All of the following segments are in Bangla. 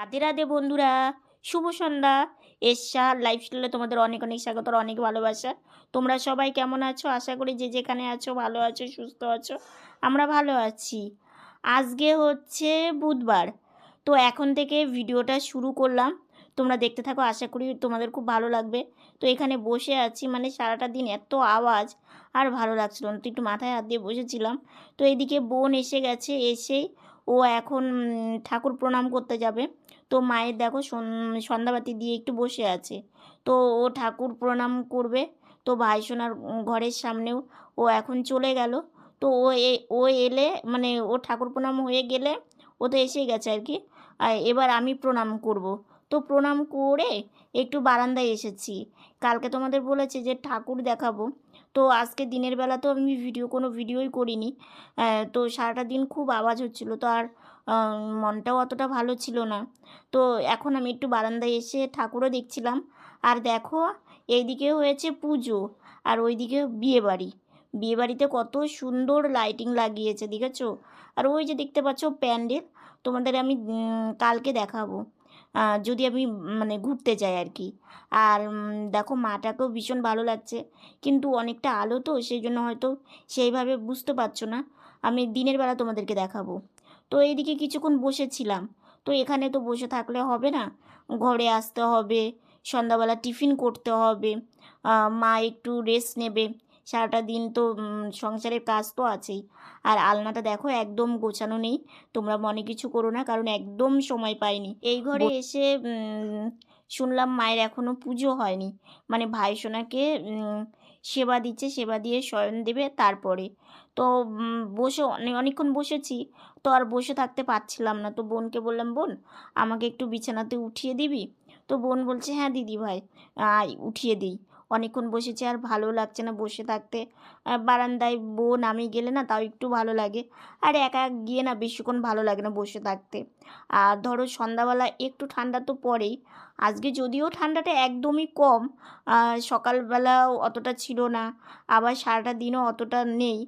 রাধে রাধে বন্ধুরা, শুভ সন্ধ্যা। এশা লাইফস্টাইলে তোমাদের অনেক অনেক স্বাগত, অনেক ভালোবাসা। তোমরা সবাই কেমন আছো? আশা করি যে যেখানে আছো, ভালো আছো, সুস্থ আছো, আমরা ভালো আছি। আজকে হচ্ছে বুধবার। তো এখন থেকে ভিডিওটা শুরু করলাম। তোমরা দেখতে থাকো, আশা করি তোমাদের খুব ভালো লাগবে। তো এখানে বসে আছি মানে সারাটা দিন এত আওয়াজ, আর ভালো লাগছিল না। তো একটু মাথায় হাত দিয়ে বসেছিলাম। তো এদিকে বোন এসে গেছে, এসেই ও এখন ঠাকুর প্রণাম করতে যাবে। তো মায়ের দেখো সন- সন্ধ্যাবাতি দিয়ে একটু বসে আছে। তো ও ঠাকুর প্রণাম করবে। তো ভাইসোনার ঘরের সামনেও ও এখন চলে গেল। তো ও ও এলে মানে ও ঠাকুর প্রণাম হয়ে গেলে ও তো এসে গেছে আর কি। এবার আমি প্রণাম করব। তো প্রণাম করে একটু বারান্দায় এসেছি। কালকে তোমাদের বলেছে যে ঠাকুর দেখাবো। তো আজকে দিনের বেলা তো আমি ভিডিও, কোনো ভিডিওই করিনি। তো সারাটা দিন খুব আওয়াজ হচ্ছিল। তো আর মনটাও অতটা ভালো ছিল না। তো এখন আমি একটু বারান্দায় এসে ঠাকুরও দেখছিলাম। আর দেখো, এইদিকে হয়েছে পুজো আর ওইদিকে বিয়ে বাড়ি। বিয়ে বাড়িতে কত সুন্দর লাইটিং লাগিয়েছে, দেখেছ? আর ওই যে দেখতে পাচ্ছ প্যান্ডেল, তোমাদের আমি কালকে দেখাবো। যদি আমি মানে ঘুরতে যাই আর কি আর দেখো মাটাকেও ভীষণ ভালো লাগছে। কিন্তু অনেকটা আলো তো, সেই জন্য হয়তো সেইভাবে বুঝতে পারছ না। আমি দিনের বেলা তোমাদেরকে দেখাবো। তো এইদিকে কিছুক্ষণ বসেছিলাম। তো এখানে তো বসে থাকলে হবে না। ঘরে আসতে হবে সন্ধ্যাবেলা টিফিন করতে হবে মা একটু রেস্ট নেবে। সারাটা দিন তো সংসারের কাজ তো আছেই। আর আলনাটা দেখো একদম গোছানো নেই। তোমরা মনে কিছু করো না কারণ একদম সময় পাইনি। এই ঘরে এসে শুনলাম মায়ের এখনও পুজো হয়নি। মানে ভাই সোনাকে সেবা দিচ্ছে সেবা দিয়ে শয়ন দেবে তারপরে। তো বসে অনেক অনেকক্ষণ বসেছি। তো আর বসে থাকতে পারছিলাম না। তো বোনকে বললাম, বোন, আমাকে একটু বিছানাতে উঠিয়ে দিবি? তো বোন বলছে হ্যাঁ দিদি ভাই উঠিয়ে দিই। অনেকক্ষণ বসেছি আর ভালো লাগছে না বসে থাকতে। বারান্দায় বোন আমি গেলে না তাও একটু ভালো লাগে। আর একা গিয়ে না বেশিক্ষণ ভালো লাগে না বসে থাকতে। আর ধরো সন্ধ্যাবেলা একটু ঠান্ডা তো পড়েই। আজকে যদিও ঠান্ডাটা একদমই কম আহ, সকালবেলাও অতটা ছিল না। আবার সারাটা দিনও অতটা নেই।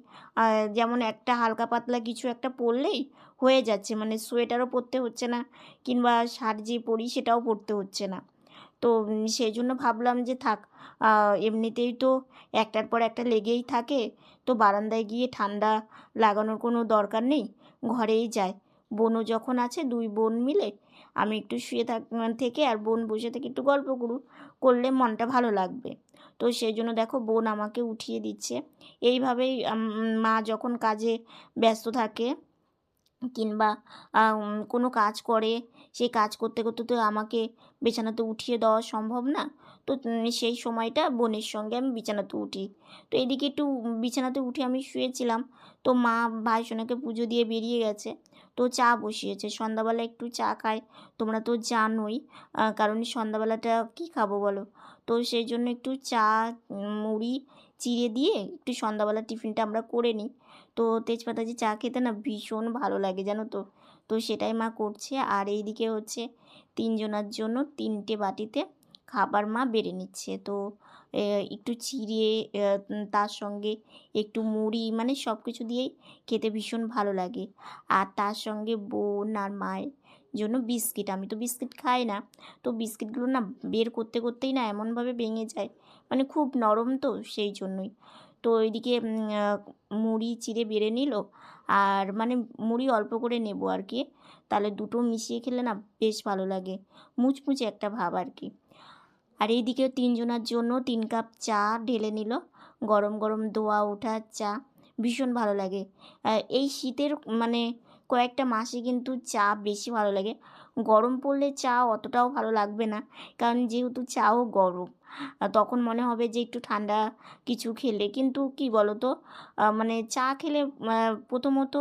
যেমন একটা হালকা পাতলা কিছু একটা পরলেই হয়ে যাচ্ছে। মানে সোয়েটারও পরতে হচ্ছে না কিংবা শার্ট যে পরি সেটাও পরতে হচ্ছে না। তো সেই জন্য ভাবলাম যে থাক এমনিতেই তো একটার পর একটা লেগেই থাকে, তো বারান্দায় গিয়ে ঠান্ডা লাগানোর কোনো দরকার নেই, ঘরেই যায়। বোনও যখন আছে, দুই বোন মিলে আমি একটু শুয়ে থাক, থেকে আর বোন বসে থেকে একটু গল্প করুক করলে মনটা ভালো লাগবে। তো সেই জন্য দেখো বোন আমাকে উঠিয়ে দিচ্ছে। এইভাবেই মা যখন কাজে ব্যস্ত থাকে কিংবা কোনো কাজ করে, সেই কাজ করতে করতে তো আমাকে বিছানাতে উঠিয়ে দেওয়া সম্ভব না। তো সেই সময়টা বোনের সঙ্গে আমি বিছানাতে উঠি। তো এদিকে একটু বিছানাতে উঠে আমি শুয়েছিলাম। তো মা ভাই সোনাকে পুজো দিয়ে বেরিয়ে গেছে। তো চা বসিয়েছে। সন্ধ্যাবেলা একটু চা খাই তোমরা তো জানোই কারণ সন্ধ্যাবেলাটা কী খাব বলো? তো সেই জন্য একটু চা মুড়ি, চিড়ে দিয়ে একটু সন্ধ্যাবেলা টিফিনটা আমরা করে নিই। তো তেজপাতা যে চা খেতে না ভীষণ ভালো লাগে জানো তো? তো সেটাই মা করছে। আর এইদিকে হচ্ছে তিনজনার জন্য তিনটে বাটিতে খাবার মা বেড়ে নিচ্ছে। তো একটু চিড়ে তার সঙ্গে একটু মুড়ি মানে সব কিছু দিয়েই খেতে ভীষণ ভালো লাগে। আর তার সঙ্গে বোন আর মায়ের জন্য বিস্কিট। আমি তো বিস্কিট খাই না। তো বিস্কিটগুলো না বের করতে করতেই না এমনভাবে ভেঙে যায়। মানে খুব নরম তো সেই জন্যই। তো ওইদিকে মুড়ি চিড়ে বেড়ে নিল। আর মানে মুড়ি অল্প করে নেব আর কি। তাহলে দুটো মিশিয়ে খেলে না বেশ ভালো লাগে। মুচমুচে একটা ভাব আর কি। আর এইদিকে তিনজনার জন্য তিন কাপ চা ঢেলে নিল। গরম গরম দোয়া ওঠা চা। ভীষণ ভালো লাগে। এই শীতের মানে কয়েকটা মাসে কিন্তু চা বেশি ভালো লাগে। গরম পড়লে চা অতটাও ভালো লাগবে না, কারণ যেহেতু চাও গরম। তখন মনে হবে যে একটু ঠান্ডা কিছু খেলে। কিন্তু কি বলো তো মানে চা খেলে প্রথমত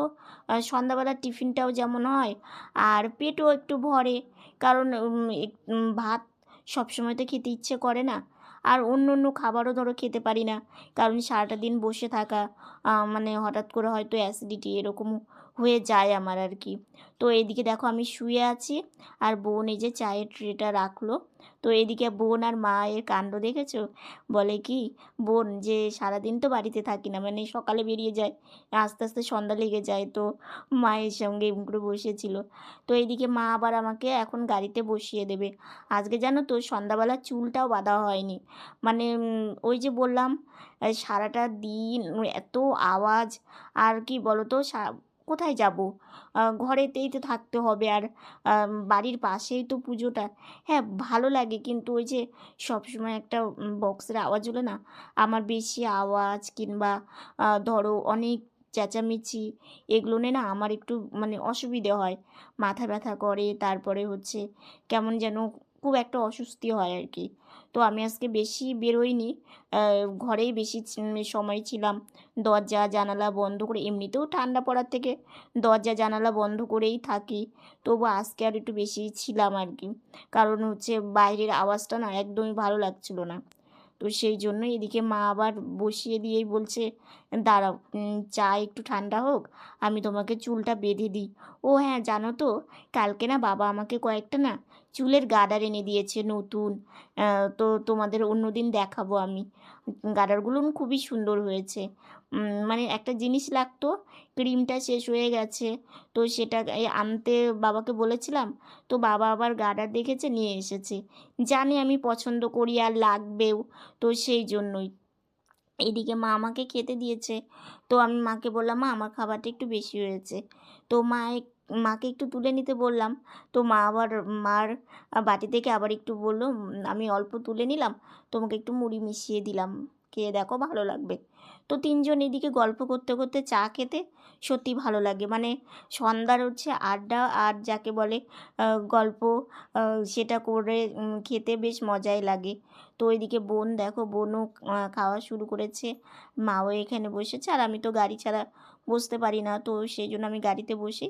সন্ধ্যাবেলার টিফিনটাও যেমন হয়, আর পেটও একটু ভরে। কারণ ভাত সবসময় তো খেতে ইচ্ছে করে না। আর অন্য অন্য খাবারও ধরো খেতে পারি না, কারণ সারাটা দিন বসে থাকা মানে হঠাৎ করে হয়তো অ্যাসিডিটি এরকম হয়ে যায় আমার আর কি। তো এদিকে দেখো আমি শুয়ে আছি আর বোন এই যে চায়ের ট্রেটা রাখল। তো এদিকে বোন আর মায়ের কাণ্ড দেখেছ? বলে কি, বোন যে সারাদিন তো বাড়িতে থাকি না মানে সকালে বেরিয়ে যায়, আস্তে আস্তে সন্ধ্যা লেগে যায়। তো মায়ের সঙ্গে এরম করে বসেছিল। তো এইদিকে মা আবার আমাকে এখন গাড়িতে বসিয়ে দেবে। আজকে জানো তো সন্ধ্যাবেলা চুলটাও বাঁধা হয়নি। মানে ওই যে বললাম সারাটা দিন এত আওয়াজ, আর কি বলো তো সা- কোথায় যাব? ঘরেতেই তো থাকতে হবে আর বাড়ির পাশেই তো পুজোটা। হ্যাঁ ভালো লাগে কিন্তু ওই যে সবসময় একটা বক্সের আওয়াজ হলে না, আমার বেশি আওয়াজ কিংবা ধরো অনেক চেঁচামেচি, এগুলো না আমার একটু মানে অসুবিধে হয়। মাথা ব্যথা করে, তারপরে হচ্ছে কেমন যেন খুব একটা অস্বস্তি হয় আর কি। তো আমি আজকে বেশি বেরোইনি। ঘরেই বেশি সময় ছিলাম। দরজা, জানালা বন্ধ করে এমনিতেও ঠান্ডা পড়ার থেকে দরজা, জানালা বন্ধ করেই থাকি। তবু আজকে আর একটু বেশি ছিলাম আর কি। কারণ হচ্ছে বাইরের আওয়াজটা না একদমই ভালো লাগছিল না। তো সেই জন্য এদিকে মা আবার বসিয়ে দিয়েই বলছে, দাঁড়াও চা একটু ঠান্ডা হোক, আমি তোমাকে চুলটা বেঁধে দিই। ও হ্যাঁ জানো তো, কালকে না বাবা আমাকে কয়েকটা না চুলের গার্ডার এনে দিয়েছে নতুন। তো তোমাদের অন্যদিন দেখাবো আমি। গার্ডারগুলো খুবই সুন্দর হয়েছে। মানে একটা জিনিস লাগতো, ক্রিমটা শেষ হয়ে গেছে। তো সেটা আনতে বাবাকে বলেছিলাম, তো বাবা আবার গার্ডার দেখেছে, নিয়ে এসেছে। জানি আমি পছন্দ করি আর লাগবেও, তো সেই জন্যই। এদিকে মা আমাকে খেতে দিয়েছে, তো আমি মাকে বললাম, মা, আমার খাবারটা একটু বেশি হয়েছে। তো মা মাকে একটু তুলে নিতে বললাম। তো মা আবার মার বাটি থেকে আবার একটু বলল "উম, আমি অল্প তুলে নিলাম তোমাকে একটু মুড়ি মিশিয়ে দিলাম খেয়ে দেখো ভালো লাগবে। তো তিনজন এদিকে গল্প করতে করতে চা খেতে সত্যি ভালো লাগে। মানে সন্ধ্যার হচ্ছে আড্ডা আর যাকে বলে গল্প সেটা করে খেতে বেশ মজাই লাগে। তো ওইদিকে বোন দেখো বোনও খাওয়া শুরু করেছে মাও এখানে বসেছে আর আমি তো গাড়ি ছাড়া বসতে পারি না। তো সেই জন্য আমি গাড়িতে বসে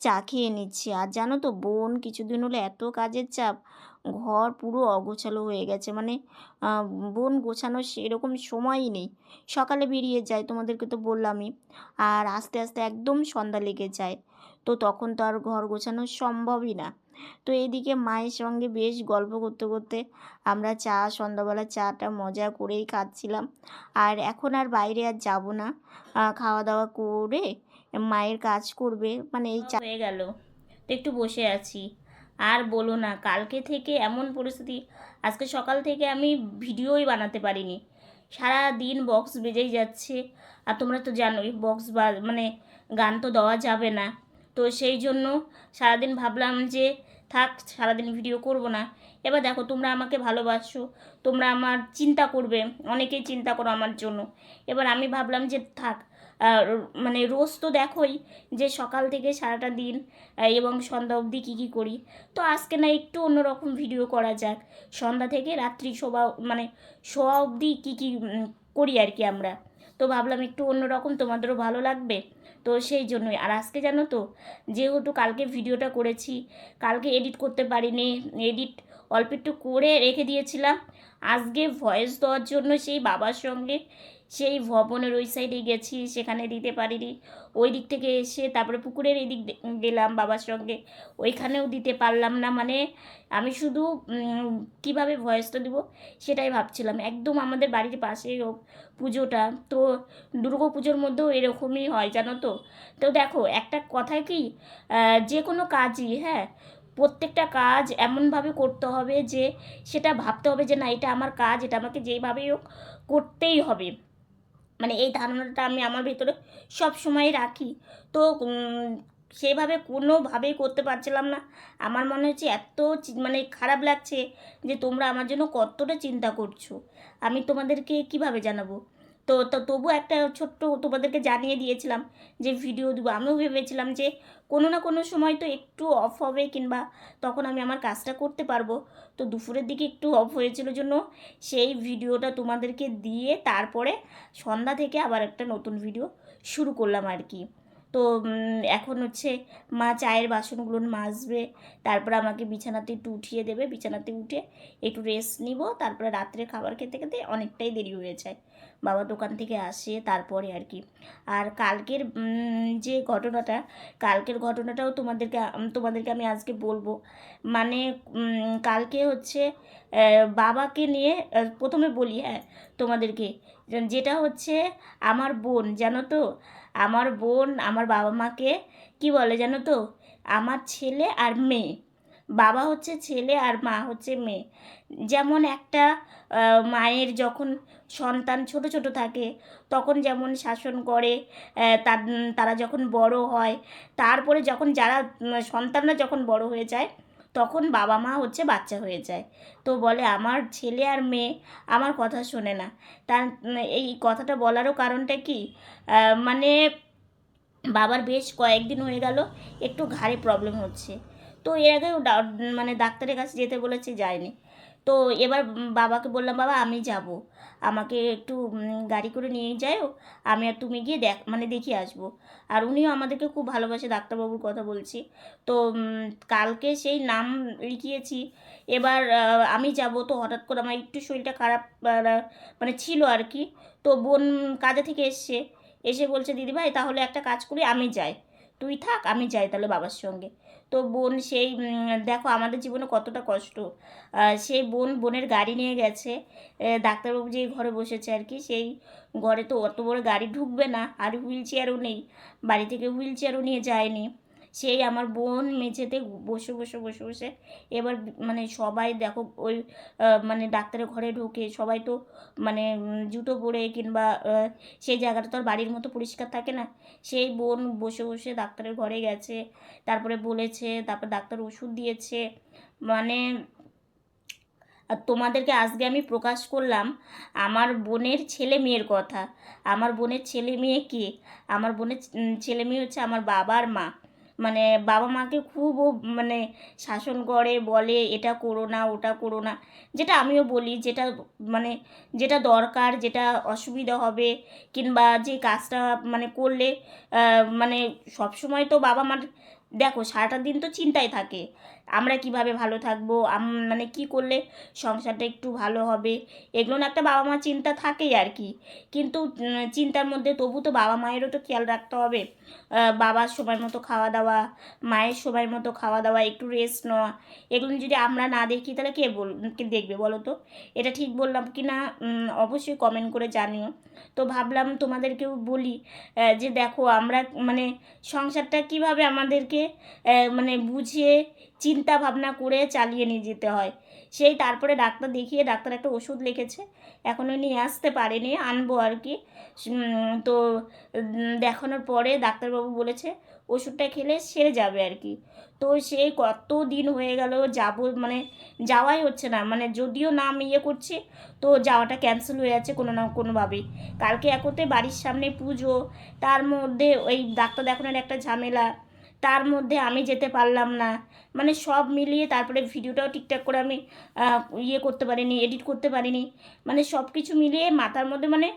চা খেয়ে নিচ্ছি। আর জানো তো বোন কিছুদিন হলো এত কাজের চাপ, ঘর পুরো অগোছালো হয়ে গেছে। মানে বোন গোছানোর সেরকম সময়ই নেই। সকালে বেরিয়ে যায়, তোমাদেরকে তো বললামই। আর আস্তে আস্তে একদম সন্ধ্যা লেগে যায়। তো তখন তো আর ঘর গোছানো সম্ভবই না। তো এইদিকে মায়ের সঙ্গে বেশ গল্প করতে করতে আমরা চা, সন্ধ্যাবেলা চাটা মজা করেই খাচ্ছিলাম। আর এখন আর বাইরে আর যাব না। খাওয়া দাওয়া করে মায়ের কাজ করবে মানে এই হয়ে গেল। তো একটু বসে আছি। আর বলো না, কালকে থেকে এমন পরিস্থিতি, আজকে সকাল থেকে আমি ভিডিওই বানাতে পারিনি। সারা দিন বক্স বেজেই যাচ্ছে। আর তোমরা তো জানোই, বক্স বা মানে গান তো দেওয়া যাবে না। তো সেই জন্য সারাদিন ভাবলাম যে, থাক, সারাদিন ভিডিও করব না। এবার দেখো, তোমরা আমাকে ভালোবাসো, তোমরা আমার চিন্তা করবে, অনেকেই চিন্তা করো আমার জন্য। এবার আমি ভাবলাম যে, থাক মানে রোজ তো দেখোই যে সকাল থেকে সারাটা দিন এবং সন্ধ্যা অবধি কী কী করি। তো আজকে না একটু অন্যরকম ভিডিও করা যাক। সন্ধ্যা থেকে রাত্রি শোভা মানে শোয়া অবধি কী কী করি আর কি আমরা। তো ভাবলাম একটু অন্যরকম, তোমাদেরও ভালো লাগবে। তো সেই জন্যই। আর আজকে জানো তো, যেহেতু কালকে ভিডিওটা করেছি, কালকে এডিট করতে পারিনি, এডিট অল্প একটু করে রেখে দিয়েছিলাম। আজকে ভয়েস দেওয়ার জন্য সেই বাবার সঙ্গে সেই ভবনের ওই সাইডে গেছি, সেখানে দিতে পারিনি। ওই দিক থেকে এসে তারপরে পুকুরের এদিক গেলাম বাবার সঙ্গে। ওইখানেও দিতে পারলাম না মানে আমি শুধু কীভাবে ভয়েসটা দিব সেটাই ভাবছিলাম। একদম আমাদের বাড়ির পাশেই পুজোটা। তো দুর্গা পুজোর মধ্যেও এরকমই হয়, জানো তো? তো দেখো, একটা কথা কি যে কোনো কাজই হ্যাঁ প্রত্যেকটা কাজ এমনভাবে করতে হবে যে সেটা ভাবতে হবে যে না, এটা আমার কাজ, এটা আমাকে যেইভাবেই হোক করতেই হবে। মানে এই ধারণাটা আমি আমার ভেতরে সব সময় রাখি। তো সেভাবে কোনোভাবেই করতে পারছিলাম না। আমার মনে হচ্ছে এত মানে খারাপ লাগছে যে তোমরা আমার জন্য কতটা চিন্তা করছ। আমি তোমাদেরকে কীভাবে জানাব? তো তো তবু একটা ছোট্ট তোমাদেরকে জানিয়ে দিয়েছিলাম যে ভিডিও দেবো। আমিও ভেবেছিলাম যে কোনো না কোনো সময় তো একটু অফ হবে কিংবা তখন আমি আমার কাজটা করতে পারব। তো দুপুরের দিকে একটু অফ হয়েছিল জন্য সেই ভিডিওটা তোমাদেরকে দিয়ে তারপরে সন্ধ্যা থেকে আবার একটা নতুন ভিডিও শুরু করলাম আর কি। তো এখন হচ্ছে মা চায়ের বাসনগুলো মাজবে। তারপর আমাকে বিছানাতে একটু উঠিয়ে দেবে। বিছানাতে উঠে একটু রেস্ট নিব। তারপরে রাত্রে খাবার খেতে খেতে অনেকটাই দেরি হয়ে যায়। বাবা দোকান থেকে আসে, তারপরে আর কি। আর কালকের যে ঘটনাটা, কালকের ঘটনাটাও তোমাদেরকে তোমাদেরকে আমি আজকে বলব। মানে কালকে হচ্ছে বাবাকে নিয়ে প্রথমে বলি হ্যাঁ তোমাদেরকে। যেটা হচ্ছে, আমার বোন, জানো তো আমার বোন আমার বাবা মাকে কি বলে জানো তো? আমার ছেলে আর মেয়ে। বাবা হচ্ছে ছেলে আর মা হচ্ছে মেয়ে। যেমন একটা মায়ের যখন সন্তান ছোট ছোট থাকে, তখন যেমন শাসন করে তার যখন বড় হয়, তারপরে যখন যারা সন্তানরা যখন বড় হয়ে যায় তখন বাবা মা হচ্ছে বাচ্চা হয়ে যায়। তো বলে, আমার ছেলে আর মেয়ে আমার কথা শোনে না। তার এই কথাটা বলারও কারণটা কি? মানে বাবার বেশ কয়েকদিন হয়ে গেল, একটু ঘাড়ে প্রবলেম হচ্ছে। তো এর আগেও মানে ডাক্তারের কাছে যেতে বলেছে, যায়নি। তো এবার বাবাকে বললাম, বাবা, আমি যাব। আমাকে একটু গাড়ি করে নিয়ে যাও আমি আর তুমি গিয়ে দেখ মানে দেখিয়ে আসব। আর উনিও আমাদেরকে খুব ভালোবাসে, ডাক্তারবাবুর কথা বলছি। তো কালকে সেই নাম লিখিয়েছি। এবার আমি যাব। তো হঠাৎ করে আমার একটু শরীরটা খারাপ মানে ছিল আর কি। তো বোন কাজে থেকে এসছে। এসে বলছে, দিদিভাই, তাহলে একটা কাজ করি, আমি যাই। তুই থাক, আমি যাই তাহলে বাবার সঙ্গে। তো বোন সেই দেখো আমাদের জীবনে কতটা কষ্ট। সেই বোন বোনের গাড়ি নিয়ে গেছে ডাক্তারবাবু যে ঘরে বসেছে আর কি, সেই ঘরে তো অত বড় গাড়ি ঢুকবে না, আর হুইল চেয়ারও নেই, বাড়ি থেকে হুইল চেয়ারও নিয়ে যায়নি। সেই আমার বোন মেঝেতে বসে বসে বসে বসে এবার মানে সবাই দেখো ওই মানে ডাক্তারের ঘরে ঢোকে। সবাই তো মানে জুতো পরে কিংবা সেই জায়গাটা তো আর বাড়ির মতো পরিষ্কার থাকে না। সেই বোন বসে বসে ডাক্তারের ঘরে গেছে। তারপরে বলেছে, তারপর ডাক্তার ওষুধ দিয়েছে। মানে আর তোমাদেরকে আজকে আমি প্রকাশ করলাম আমার বোনের ছেলে মেয়ের কথা। আমার বোনের ছেলে মেয়ে কে? আমার বোনের ছেলে মেয়ে হচ্ছে আমার বাবার মা। মানে বাবা মাকে খুব ও মানে শাসন করে, বলে এটা করো না, ওটা করো না। যেটা আমিও বলি, যেটা মানে যেটা দরকার, যেটা অসুবিধা হবে কিংবা যে কাজটা মানে করলে মানে সব সময় তো বাবা মার, দেখো সারাটা দিন তো চিন্তায় থাকে। আমরা কীভাবে ভালো থাকব? মানে কি করলে সংসারটা একটু ভালো হবে? এগুলো একটা বাবা মার চিন্তা থাকেই আর কি। কিন্তু চিন্তার মধ্যে তবু তো বাবা মায়েরও তো খেয়াল রাখতে হবে। বাবার সময় মতো খাওয়া দাওয়া, মায়ের সময় মতো খাওয়া দাওয়া, একটু রেস্ট নেওয়া, এগুলো যদি আমরা না দেখি তাহলে কে বল, কে দেখবে বলো তো? এটা ঠিক বললাম কি না? অবশ্যই কমেন্ট করে জানিও। তো ভাবলাম তোমাদেরকেও বলি যে দেখো আমরা মানে সংসারটা কীভাবে আমাদেরকে মানে বুঝিয়ে চিন্তা ভাবনা করে চালিয়ে নিয়ে যেতে হয়। সেই তারপরে ডাক্তার দেখিয়ে ডাক্তার একটা ওষুধ লিখেছে। এখনও নিয়ে আসতে পারেনি, আনব আর কি। তো দেখানোর পরে ডাক্তারবাবু বলেছে, ওষুধটা খেলে সেরে যাবে আর কি। তো সেই কত দিন হয়ে গেল যাব মানে যাওয়াই হচ্ছে না। মানে যদিও নাম ইয়ে করছি, তো যাওয়াটা ক্যান্সেল হয়ে যাচ্ছে কোনো না কোনোভাবেই। কালকে একতে বাড়ির সামনে পুজো, তার মধ্যে ওই ডাক্তার দেখানোর একটা ঝামেলা তার মধ্যে আমি যেতে পারলাম না। মানে সব মিলিয়ে তারপরে ভিডিওটাও ঠিকঠাক করে আমি ইয়ে করতে পারিনি, এডিট করতে পারিনি। মানে সব কিছু মিলিয়ে মাথার মধ্যে মানে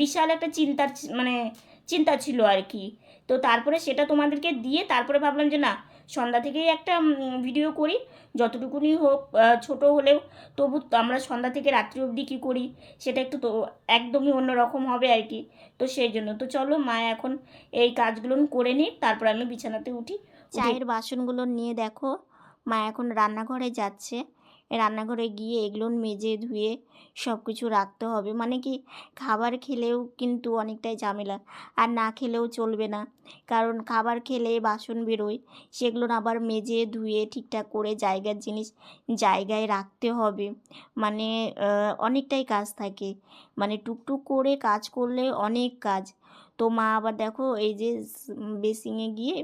বিশাল একটা চিন্তার মানে চিন্তা ছিল আর কি। তো তারপরে সেটা তোমাদেরকে দিয়ে তারপরে ভাবলাম যে না সন্ধ্যা থেকেই একটা ভিডিও করি। যতটুকুনি হোক ছোট হলেও তবু আমরা সন্ধ্যা থেকে রাত্রি অবধি কী করি, সেটা একটু তো একদমই অন্যরকম হবে আর কি। তো সেই জন্য। তো চলো, মা এখন এই কাজগুলো করে নিই তারপর আমি বিছানাতে উঠি চায়ের বাসনগুলো নিয়ে দেখো। মা এখন রান্নাঘরে যাচ্ছে। রান্নাঘরে গিয়ে এগুলো মেজে ধুয়ে সব কিছু রাখতে হবে। মানে কি, খাবার খেলেও কিন্তু অনেকটাই ঝামেলা। আর না খেলেও চলবে না। কারণ খাবার খেলে বাসন বেরোয়। সেগুলো আবার মেজে ধুয়ে ঠিকঠাক করে জায়গার জিনিস জায়গায় রাখতে হবে। মানে অনেকটাই কাজ থাকে। মানে টুকটুক করে কাজ করলে অনেক কাজ। তো মা আবার দেখো, এই যে বেসিংয়ে গিয়ে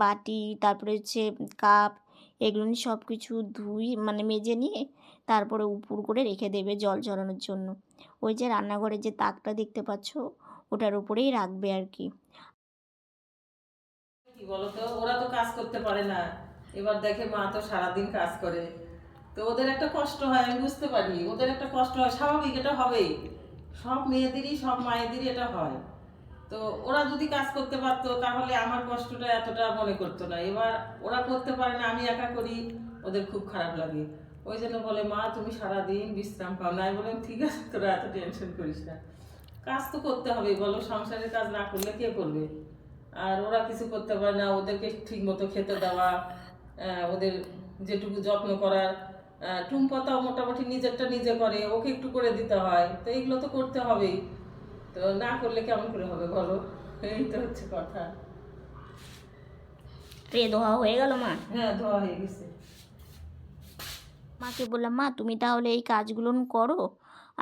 বাটি, তারপরে হচ্ছে কাপ এগুলো নিয়ে সব কিছু ধুই মানে মেজে নিয়ে তারপরে উপুর করে রেখে দেবে জল ঝরানোর জন্য। ওই যে রান্নাঘরের যে তাকটা দেখতে পাচ্ছ, ওটার উপরেই রাখবে আর কি বলতো? ওরা তো কাজ করতে পারে না। এবার দেখে মা তো সারাদিন কাজ করে। তো ওদের একটা কষ্ট হয়, আমি বুঝতে পারি। ওদের একটা কষ্ট হয়, স্বাভাবিক এটা হবেই। সব মেয়েদেরই, সব মায়েদেরই এটা হয়। তো ওরা যদি কাজ করতে পারতো, তাহলে আমার কষ্টটা এতটা মনে করতো না। এবার ওরা করতে পারে না, আমি একা করি, ওদের খুব খারাপ লাগে। ওই জন্য বলে, মা, তুমি সারাদিন বিশ্রাম পাও না। আমি ঠিক আছে, তোরা এত টেনশন করিস না। কাজ তো করতে হবে, বলো, সংসারের কাজ না করলে কে করবে? আর ওরা কিছু করতে পারে না, ওদেরকে ঠিক মতো খেতে দেওয়া ওদের যেটুকু যত্ন করার টুম্পাতাও মোটামুটি নিজেরটা নিজে করে, ওকে একটু করে দিতে হয়। তো এইগুলো তো করতে হবেই। তো না করলে কেমন করে হবে বলো? এই তো হচ্ছে কথা। ট্রে ধোয়া হয়ে গেল মা? হ্যাঁ ধোয়া হয়ে গেছে। মাকে বললাম মা তুমি তাহলে এই কাজগুলো করো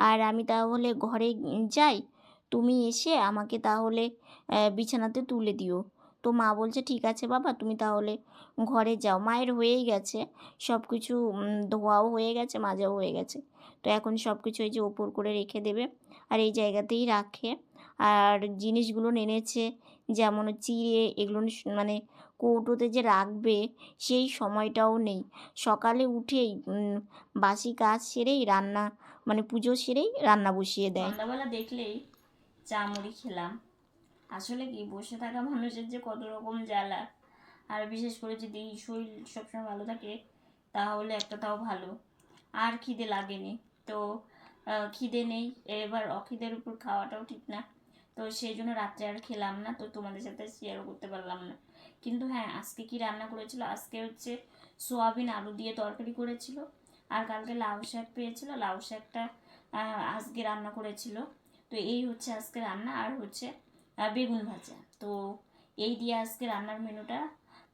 আর আমি তাহলে ঘরে যাই। তুমি এসে আমাকে তাহলে বিছানাতে তুলে দিও। তো মা বলছে, ঠিক আছে বাবা, তুমি তাহলে ঘরে যাও। মায়ের হয়েই গেছে সব কিছু ধোয়াও হয়ে গেছে, মাজাও হয়ে গেছে। তো এখন সব কিছু এই যে ওপর করে রেখে দেবে আর এই জায়গাতেই রাখে। আর জিনিসগুলো এনেছে, যেমন চিড়ে, এগুলো মানে কৌটোতে যে রাখবে, সেই সময়টাও নেই। সকালে উঠেই বাসি কাজ সেরেই রান্না মানে পুজো সেরেই রান্না বসিয়ে দেয়। সন্ধ্যাবেলা দেখলেই চা মুড়ি খেলাম। আসলে কি, বসে থাকা মানুষের যে কত রকম জ্বালা। আর বিশেষ করে যদি শরীর সবসময় ভালো থাকে, তাহলে একটা তাও ভালো। আর খিদে লাগেনি। তো খিদে নেই। এবার অখিদের উপর খাওয়াটাও ঠিক না। তো সেই জন্য রাত্রে আর খেলাম না। তো তোমাদের সাথে শেয়ারও করতে পারলাম না। কিন্তু হ্যাঁ আজকে কি রান্না করেছিল? আজকে হচ্ছে সোয়াবিন আলু দিয়ে তরকারি করেছিল। আর কালকে লাউ শাক পেয়েছিল। লাউ শাকটা আজকে রান্না করেছিল। তো এই হচ্ছে আজকে রান্না। আর হচ্ছে বেগুন ভাজা। তো এই দিয়ে আজকে রান্নার মেনুটা।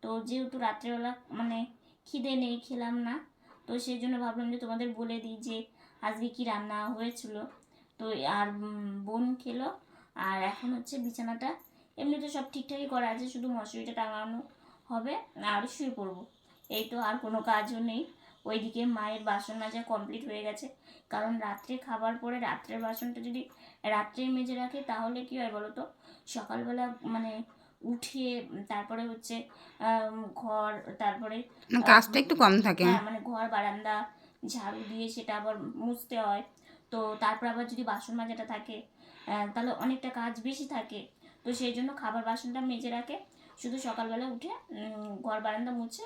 তো যেহেতু রাত্রেবেলা মানে খিদে নেই, খেলাম না, তো সেই জন্য ভাবলাম যে তোমাদের বলে দিই যে আজকে কি রান্না হয়েছিল। তো আর বোন খেলো, আর এখন হচ্ছে বিছানাটা। এমনি তো সব ঠিকঠাকই করা আছে, শুধু মশুরিটা টাঙানো হবে, আর শুয়ে পড়ব। এই তো আর কোনো কাজও নেই। ওইদিকে মায়ের বাসন মাজা কমপ্লিট হয়ে গেছে। কারণ রাত্রে খাবার পরে রাত্রের বাসনটা যদি রাত্রে মেজে রাখে তাহলে কি হয় বলো তো সকালবেলা মানে উঠে তারপরে হচ্ছে ঘর তারপরে কাজটা একটু কম থাকে। হ্যাঁ মানে ঘর বারান্দা ঝাড়ু দিয়ে সেটা আবার মুছতে হয়। তো তারপর আবার যদি বাসন মাজাটা থাকে তাহলে অনেকটা কাজ বেশি থাকে। তো সেই জন্য খাবার বাসনটা মেজে রাখে। শুধু সকালবেলা উঠে ঘর বারান্দা মুছে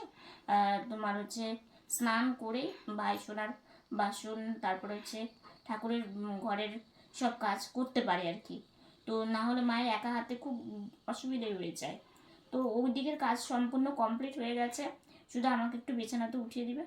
তোমার হচ্ছে স্নান করে ভাই সোনার বাসন, তারপরে হচ্ছে ঠাকুরের ঘরের সব কাজ করতে পারে আর কি। তো না হলে মায়ের একা হাতে খুব অসুবিধে হয়ে যায়। তো ওই দিকের কাজ সম্পূর্ণ কমপ্লিট হয়ে গেছে। শুধু আমাকে একটু বিছানাতে উঠিয়ে দিবে।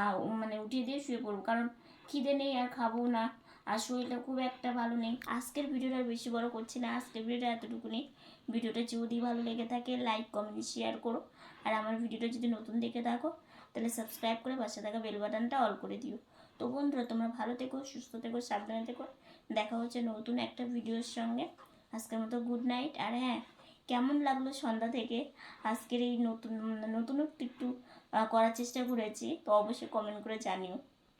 আর মানে উঠিয়ে দিয়ে শুয়ে পড়ব। কারণ খিদে নেই আর খাব না। আর শরীরটা খুব একটা ভালো নেই। আজকের ভিডিওটা বেশি বড় করছি না। আজকের ভিডিওটা এতটুকু নেই ভিডিওটা যদি ভালো লেগে থাকে লাইক কমেন্ট শেয়ার করো। আর আমার ভিডিওটা যদি নতুন দেখে থাকো তাহলে সাবস্ক্রাইব করে পাশে থাকা বেল বাটনটা অল করে দিও। তো বন্ধুরা, তোমরা ভালো থেকো, সুস্থ থেকো, সাবধানে থেকো। দেখা হচ্ছে নতুন একটা ভিডিওর সঙ্গে। আজকের মতো গুড নাইট আর হ্যাঁ কেমন লাগল সন্ধ্যা থেকে? আজকের এই নতুন নতুনত্ব একটু করার চেষ্টা করেছি। তো অবশ্যই কমেন্ট করে জানিও।